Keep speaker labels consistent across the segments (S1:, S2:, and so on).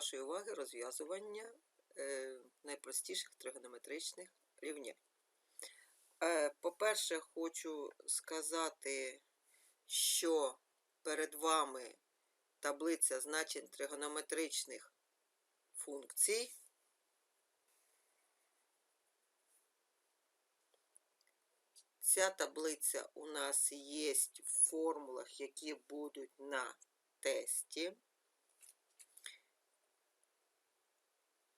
S1: вашої уваги розв'язування е, найпростіших тригонометричних рівнянь. Е, По-перше, хочу сказати, що перед вами таблиця значень тригонометричних функцій. Ця таблиця у нас є в формулах, які будуть на тесті.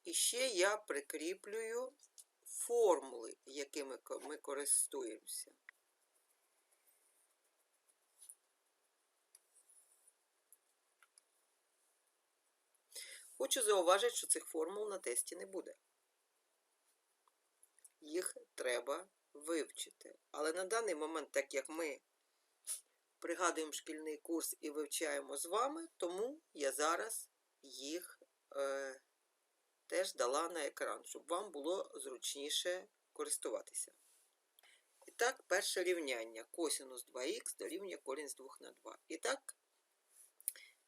S1: І ще я прикріплюю формули, якими ми користуємося. Хочу зауважити, що цих формул на тесті не буде. Їх треба вивчити. Але на даний момент, так як ми пригадуємо шкільний курс і вивчаємо з вами, тому я зараз їх е, теж дала на екран, щоб вам було зручніше користуватися. І так, перше рівняння. Косинус 2х дорівнює корінь з 2 на 2. І так,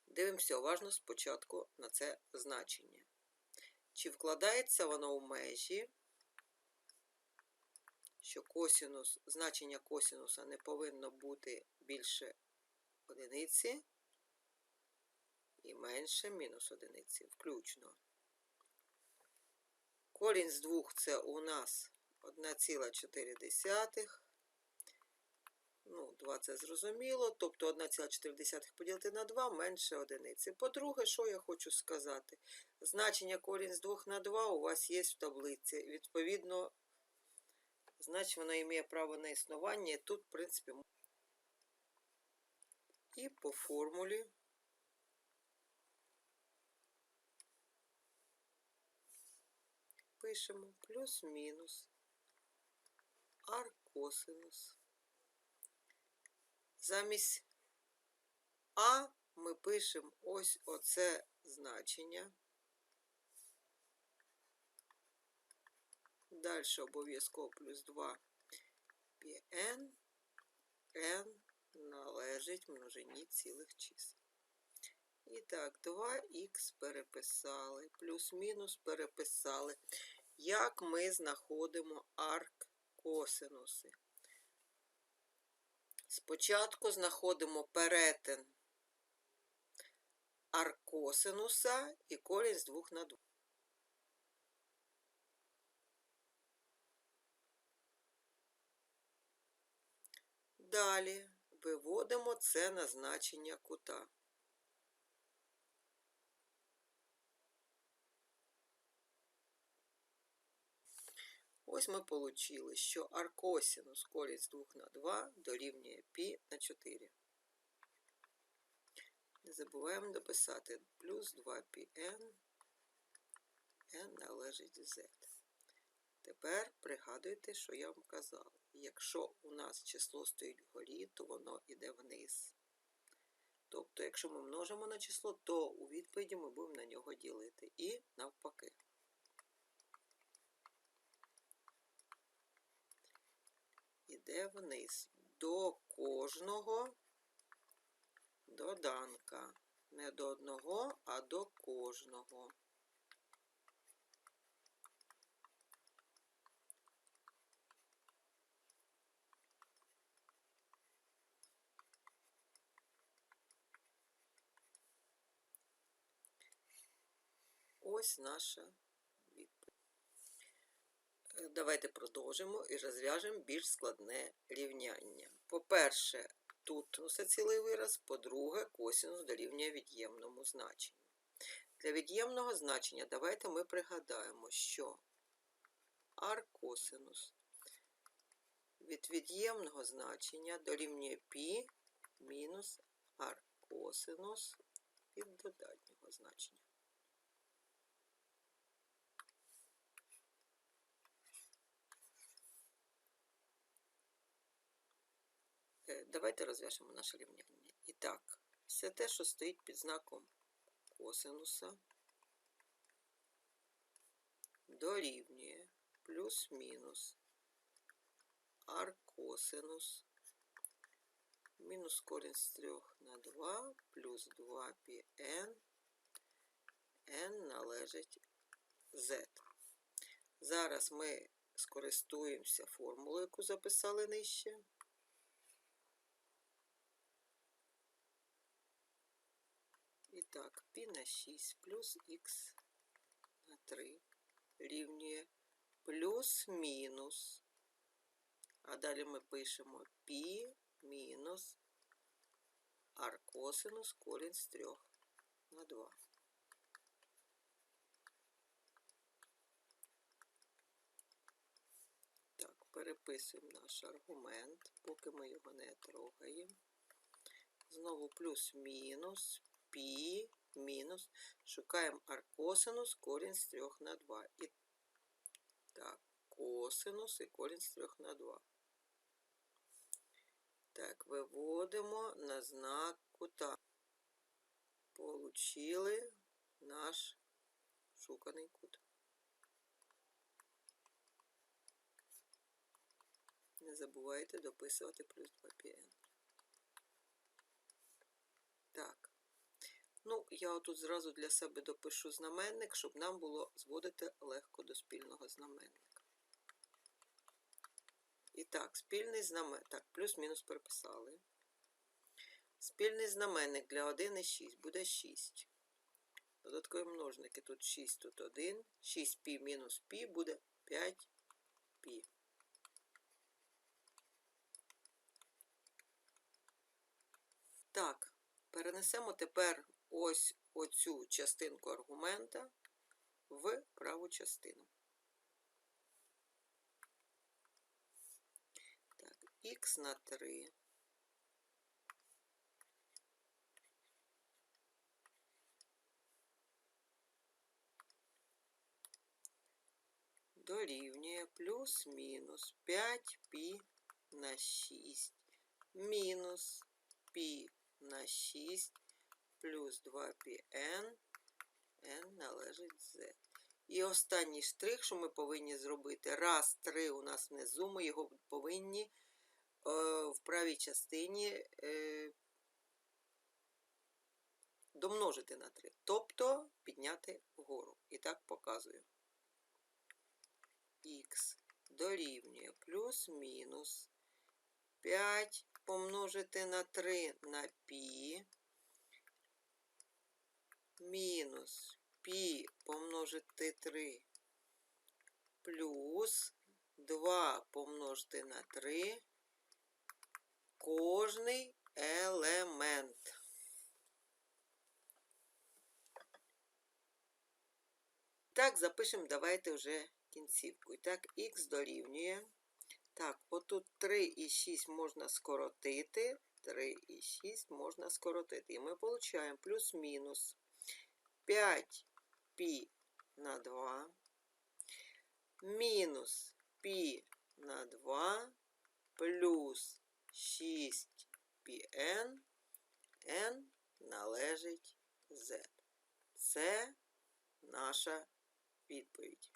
S1: дивимося уважно спочатку на це значення. Чи вкладається воно в межі, що косинус, значення косинуса не повинно бути більше одиниці і менше мінус одиниці, включно. Корінь з 2 це у нас 1,4. Ну, 2 це зрозуміло. Тобто 1,4 поділити на 2 менше одиниці. По-друге, що я хочу сказати? Значення корінь з 2 на 2 у вас є в таблиці. Відповідно, значить воно має право на існування. Тут, в принципі, і по формулі пишемо плюс-мінус аркосинус. Замість А ми пишемо ось оце значення. Далі обов'язково плюс 2 πn n належить множині цілих чисел. І так, 2х переписали, плюс-мінус переписали. Як ми знаходимо арк косинуси? Спочатку знаходимо перетин аркосинуса і корінь з 2 на 2. Далі виводимо це на значення кута. Ось ми отримали, що аркосинус корінь 2 на 2 дорівнює π на 4. Не забуваємо дописати плюс 2πn, n належить z. Тепер пригадуйте, що я вам казав. Якщо у нас число стоїть вгорі, то воно йде вниз. Тобто, якщо ми множимо на число, то у відповіді ми будемо на нього ділити. І навпаки. Іде вниз до кожного доданка. Не до одного, а до кожного. Ось наша Давайте продовжимо і розв'яжемо більш складне рівняння. По-перше, тут усе цілий вираз, по-друге, косинус дорівнює від'ємному значенню. Для від'ємного значення давайте ми пригадаємо, що аркосинус від від'ємного значення дорівнює π мінус аркосинус від додатнього значення. Давайте розв'яжемо наше рівняння. І так, все те, що стоїть під знаком косинуса, дорівнює плюс-мінус аркосинус мінус корінь з 3 на 2 плюс 2 πn n належить z. Зараз ми скористуємося формулою, яку записали нижче. Так, π на 6 плюс х на 3 рівнює плюс-мінус. А далі ми пишемо π мінус аркосинус корінь з 3 на 2. Так, переписуємо наш аргумент, поки ми його не трогаємо. Знову плюс-мінус, пі, мінус. Шукаємо аркосинус, корінь з 3 на 2. І так, косинус і корінь з 3 на 2. Так, виводимо на знак кута. Получили наш шуканий кут. Не забувайте дописувати плюс 2 pn. Так. Ну, я отут зразу для себе допишу знаменник, щоб нам було зводити легко до спільного знаменника. І так, спільний знаменник. Так, плюс-мінус переписали. Спільний знаменник для 1 і 6 буде 6. Додаткові множники тут 6, тут 1. 6π мінус π буде 5π. Так, перенесемо тепер ось оцю частинку аргумента в праву частину. Так, х на 3. Дорівнює плюс-мінус 5π на 6 мінус π на 6 плюс 2πn, n належить z. І останній штрих, що ми повинні зробити, раз 3 у нас внизу, ми його повинні е, в правій частині е, домножити на 3. Тобто підняти вгору. І так показую. Х дорівнює плюс-мінус 5 помножити на 3 на пі мінус пі помножити 3 плюс 2 помножити на 3 кожний елемент. Так, запишемо, давайте вже кінцівку. І так, х дорівнює. Так, отут 3 і 6 можна скоротити. 3 і 6 можна скоротити. І ми отримуємо плюс-мінус 5 пі на 2, мінус пі на 2, плюс 6 πn, n належить z. Це наша відповідь.